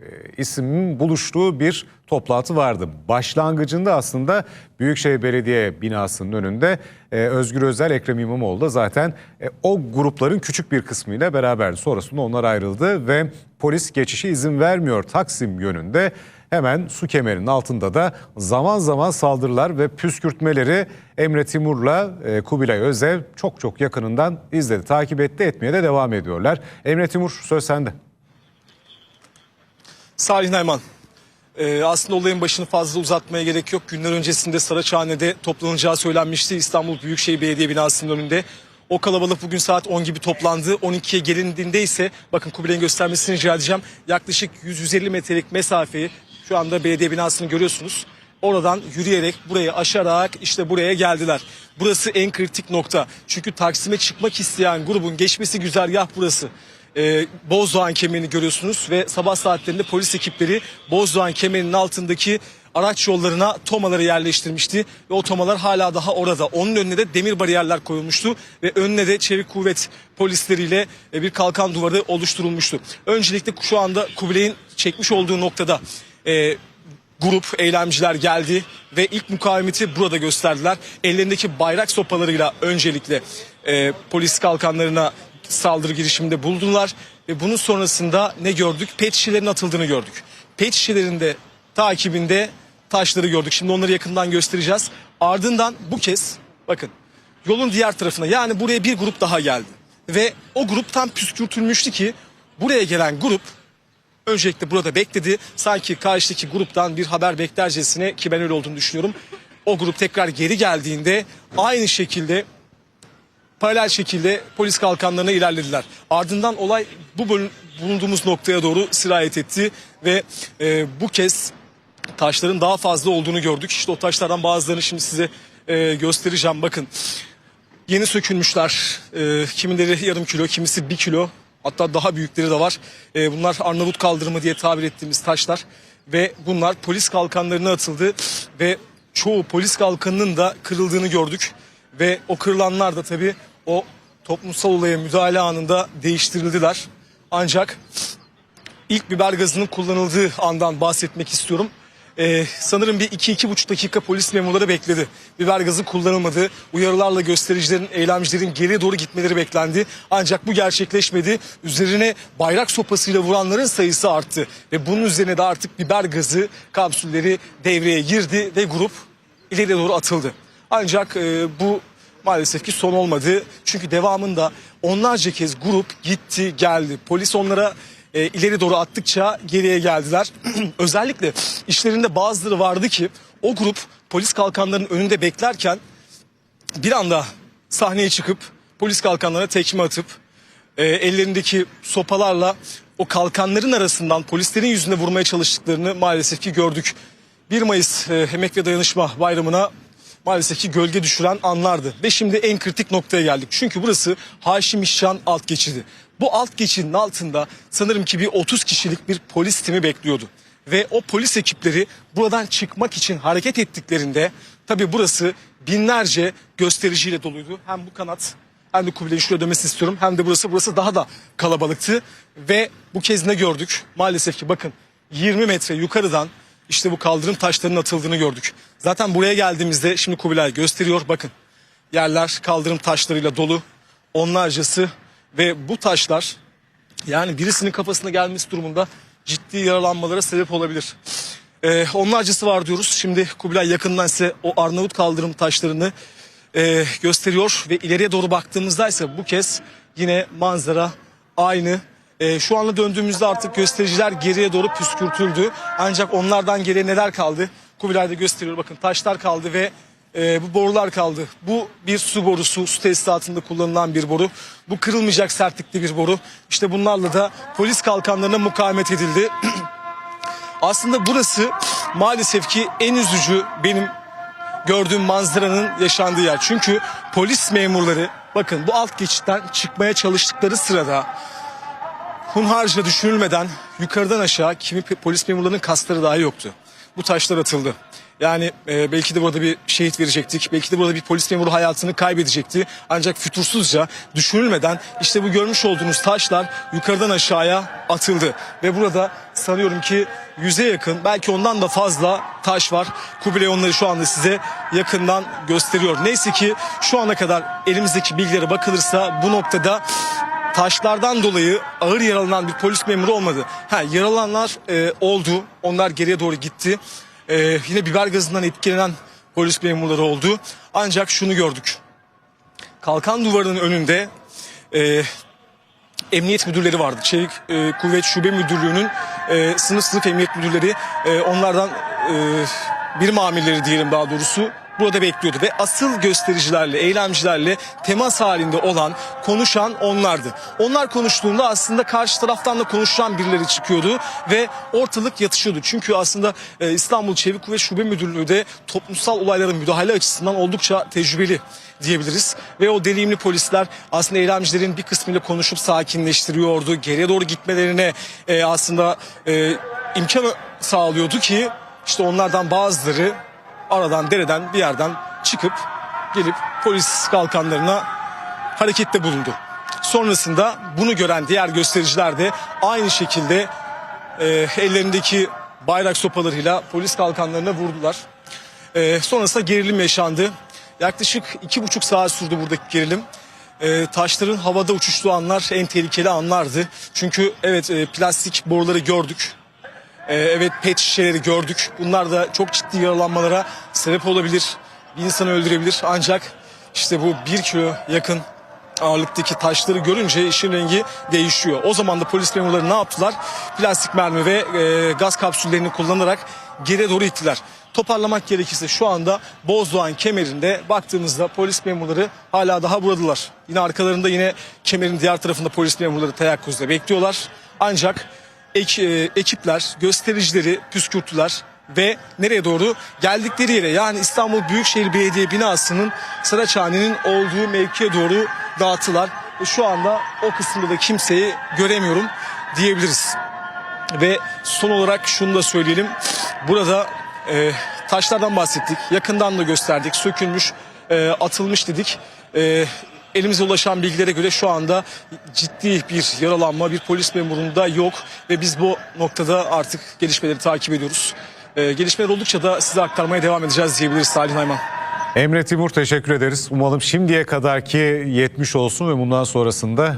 e, ismin buluştuğu bir toplantı vardı. Başlangıcında aslında Büyükşehir Belediye binasının önünde e, Özgür Özel, Ekrem İmamoğlu da zaten e, o grupların küçük bir kısmıyla beraberdi. Sonrasında onlar ayrıldı ve polis geçişe izin vermiyor Taksim yönünde. Hemen su kemerinin altında da zaman zaman saldırılar ve püskürtmeleri Emre Timur'la e, Kubilay Özev çok çok yakınından izledi, takip etti, etmeye de devam ediyorlar. Emre Timur söz sende. Salih Nayman. Ee, aslında olayın başını fazla uzatmaya gerek yok. Günler öncesinde Saraçhane'de toplanacağı söylenmişti İstanbul Büyükşehir Belediye binasının önünde. O kalabalık bugün saat 10 gibi toplandı. 12'ye gelindiğinde ise bakın Kubilay'ın göstermesini rica edeceğim. Yaklaşık 100-150 metrelik mesafeyi şu anda belediye binasını görüyorsunuz. Oradan yürüyerek burayı aşarak işte buraya geldiler. Burası en kritik nokta. Çünkü Taksim'e çıkmak isteyen grubun geçmesi güzergah burası e, Bozdoğan kemerini görüyorsunuz ve sabah saatlerinde polis ekipleri Bozdoğan kemerinin altındaki araç yollarına tomaları yerleştirmişti ve o tomalar hala daha orada. Onun önüne de demir bariyerler koyulmuştu ve önüne de çevik kuvvet polisleriyle e, bir kalkan duvarı oluşturulmuştu. Öncelikle şu anda Kubilay'ın çekmiş olduğu noktada e, grup eylemciler geldi ve ilk mukavemeti burada gösterdiler. Ellerindeki bayrak sopalarıyla öncelikle e, polis kalkanlarına saldırı girişiminde buldular ve bunun sonrasında ne gördük? Pet şişelerin atıldığını gördük. Pet şişelerin de takibinde taşları gördük. Şimdi onları yakından göstereceğiz. Ardından bu kez bakın yolun diğer tarafına yani buraya bir grup daha geldi. Ve o grup tam püskürtülmüştü ki buraya gelen grup öncelikle burada bekledi. Sanki karşıdaki gruptan bir haber beklercesine ki ben öyle olduğunu düşünüyorum. O grup tekrar geri geldiğinde aynı şekilde paralel şekilde polis kalkanlarına ilerlediler. Ardından olay bu bulunduğumuz noktaya doğru sirayet etti ve e, bu kez taşların daha fazla olduğunu gördük. İşte o taşlardan bazılarını şimdi size e, göstereceğim. Bakın yeni sökülmüşler. E, kimileri yarım kilo, kimisi bir kilo. Hatta daha büyükleri de var. E, bunlar Arnavut kaldırımı diye tabir ettiğimiz taşlar. Ve bunlar polis kalkanlarına atıldı. Ve çoğu polis kalkanının da kırıldığını gördük. Ve o kırılanlar da tabii o toplumsal olaya müdahale anında değiştirildiler. Ancak ilk biber gazının kullanıldığı andan bahsetmek istiyorum. Ee, sanırım bir iki iki buçuk dakika polis memurları bekledi. Biber gazı kullanılmadı. Uyarılarla göstericilerin, eylemcilerin geriye doğru gitmeleri beklendi. Ancak bu gerçekleşmedi. Üzerine bayrak sopasıyla vuranların sayısı arttı. Ve bunun üzerine de artık biber gazı kapsülleri devreye girdi ve grup ileriye doğru atıldı. Ancak e, bu maalesef ki son olmadı. Çünkü devamında onlarca kez grup gitti geldi. Polis onlara e, ileri doğru attıkça geriye geldiler. Özellikle işlerinde bazıları vardı ki o grup polis kalkanlarının önünde beklerken bir anda sahneye çıkıp polis kalkanlarına tekme atıp e, ellerindeki sopalarla o kalkanların arasından polislerin yüzüne vurmaya çalıştıklarını maalesef ki gördük. 1 Mayıs e, Emek ve Dayanışma Bayramı'na maalesef ki gölge düşüren anlardı. Ve şimdi en kritik noktaya geldik. Çünkü burası Haşim İşcan alt geçidi. Bu alt geçidin altında sanırım ki bir 30 kişilik bir polis timi bekliyordu. Ve o polis ekipleri buradan çıkmak için hareket ettiklerinde tabii burası binlerce göstericiyle doluydu. Hem bu kanat hem de Kubilay'ın şuraya dönmesini istiyorum. Hem de burası burası daha da kalabalıktı. Ve bu kez ne gördük? Maalesef ki bakın 20 metre yukarıdan işte bu kaldırım taşlarının atıldığını gördük. Zaten buraya geldiğimizde şimdi Kubilay gösteriyor bakın. Yerler kaldırım taşlarıyla dolu. Onlarcası ve bu taşlar yani birisinin kafasına gelmesi durumunda ciddi yaralanmalara sebep olabilir. Ee, onlarcası var diyoruz. Şimdi Kubilay yakından size o Arnavut kaldırım taşlarını e, gösteriyor ve ileriye doğru baktığımızda ise bu kez yine manzara aynı. E, şu anda döndüğümüzde artık göstericiler geriye doğru püskürtüldü. Ancak onlardan geriye neler kaldı? Kubilay da gösteriyor bakın taşlar kaldı ve e, bu borular kaldı. Bu bir su borusu, su tesisatında kullanılan bir boru. Bu kırılmayacak sertlikte bir boru. İşte bunlarla da polis kalkanlarına mukavemet edildi. Aslında burası maalesef ki en üzücü benim gördüğüm manzaranın yaşandığı yer. Çünkü polis memurları bakın bu alt geçitten çıkmaya çalıştıkları sırada hunharca düşünülmeden yukarıdan aşağı kimi polis memurlarının kasları dahi yoktu. Bu taşlar atıldı. Yani e, belki de burada bir şehit verecektik. Belki de burada bir polis memuru hayatını kaybedecekti. Ancak fütursuzca düşünülmeden işte bu görmüş olduğunuz taşlar yukarıdan aşağıya atıldı. Ve burada sanıyorum ki yüze yakın belki ondan da fazla taş var. Kubilay onları şu anda size yakından gösteriyor. Neyse ki şu ana kadar elimizdeki bilgilere bakılırsa bu noktada taşlardan dolayı ağır yaralanan bir polis memuru olmadı. Ha yaralananlar e, oldu. Onlar geriye doğru gitti. E, yine biber gazından etkilenen polis memurları oldu. Ancak şunu gördük. Kalkan duvarının önünde e, emniyet müdürleri vardı. Çevik e, Kuvvet Şube Müdürlüğü'nün e, sınıf sınıf emniyet müdürleri e, onlardan e, birim amirleri diyelim daha doğrusu burada bekliyordu ve asıl göstericilerle, eylemcilerle temas halinde olan, konuşan onlardı. Onlar konuştuğunda aslında karşı taraftan da konuşan birileri çıkıyordu ve ortalık yatışıyordu. Çünkü aslında e, İstanbul Çevik Kuvvet Şube Müdürlüğü de toplumsal olaylara müdahale açısından oldukça tecrübeli diyebiliriz. Ve o deneyimli polisler aslında eylemcilerin bir kısmıyla konuşup sakinleştiriyordu. Geriye doğru gitmelerine e, aslında e, imkan sağlıyordu ki işte onlardan bazıları aradan dereden bir yerden çıkıp gelip polis kalkanlarına harekette bulundu. Sonrasında bunu gören diğer göstericiler de aynı şekilde e, ellerindeki bayrak sopalarıyla polis kalkanlarına vurdular. E, sonrasında gerilim yaşandı. Yaklaşık iki buçuk saat sürdü buradaki gerilim. E, taşların havada uçuştuğu anlar en tehlikeli anlardı. Çünkü evet e, plastik boruları gördük. E, evet pet şişeleri gördük. Bunlar da çok ciddi yaralanmalara sebep olabilir. Bir insanı öldürebilir. Ancak işte bu bir kilo yakın ağırlıktaki taşları görünce işin rengi değişiyor. O zaman da polis memurları ne yaptılar? Plastik mermi ve e, gaz kapsüllerini kullanarak geriye doğru ittiler. Toparlamak gerekirse şu anda Bozdoğan kemerinde baktığımızda polis memurları hala daha buradalar. Yine arkalarında yine kemerin diğer tarafında polis memurları teyakkuzda bekliyorlar. Ancak ek- e, ekipler göstericileri püskürttüler ve nereye doğru geldikleri yere yani İstanbul Büyükşehir Belediye binasının Saraçhane'nin olduğu mevkiye doğru dağıttılar. Ve şu anda o kısımda da kimseyi göremiyorum diyebiliriz. Ve son olarak şunu da söyleyelim. Burada e, taşlardan bahsettik. Yakından da gösterdik. Sökülmüş, e, atılmış dedik. E, elimize ulaşan bilgilere göre şu anda ciddi bir yaralanma bir polis memurunda yok. Ve biz bu noktada artık gelişmeleri takip ediyoruz. E, gelişmeler oldukça da size aktarmaya devam edeceğiz diyebiliriz Salih Nayman. Emre Timur teşekkür ederiz. Umalım şimdiye kadarki yetmiş olsun ve bundan sonrasında